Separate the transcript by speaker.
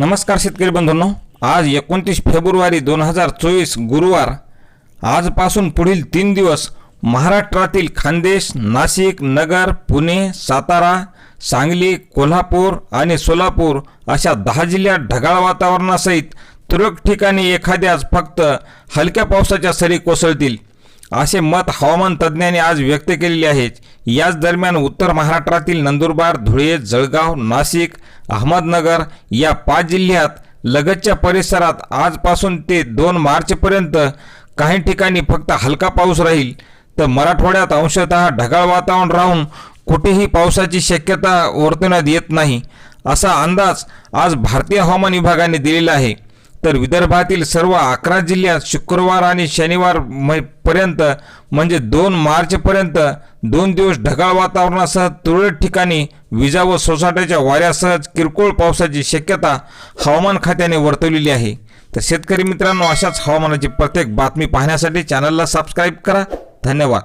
Speaker 1: नमस्कार शेतकरी बंधूंनो. आज एकोणतीस फेब्रुवारी दोन हजार चोवीस गुरुवार. आजपासून पुढील तीन दिवस महाराष्ट्रातील खानदेश नाशिक नगर पुणे सातारा सांगली कोल्हापूर आणि सोलापूर अशा दहा जिल्ह्यात ढगाळ वातावरणासहित तुरळक ठिकाणी एखाद्याच फक्त हलक्या पावसाच्या सरी कोसळतील. असे मत हवामान तज्ज्ञांनी आज व्यक्त केलेले आहेत. याच दरम्यान उत्तर महाराष्ट्रातील नंदुरबार धुळे जळगाव नाशिक अहमदनगर या पाच जिल्ह्यात लगतच्या परिसरात आजपासून ते दोन मार्चपर्यंत काही ठिकाणी फक्त हलका पाऊस राहील तर मराठवाड्यात अंशतः ढगाळ वातावरण राहून कुठेही पावसाची शक्यता वर्तवण्यात येत नाही असा अंदाज आज भारतीय हवामान विभागाने दिलेला आहे. तर विदर्भातील सर्व अकरा जिल्ह्यात शुक्रवार आणि शनिवार पर्यंत म्हणजे दोन मार्चपर्यंत दोन दिवस ढगाळ वातावरणासह तुरळक ठिकाणी विजा व सोसाट्याच्या वाऱ्यासह किरकोळ पावसाची शक्यता हवामान खात्याने वर्तवलेली आहे. तर शेतकरी मित्रांनो अशाच हवामानाची प्रत्येक बातमी पाहण्यासाठी चॅनलला सबस्क्राईब करा. धन्यवाद.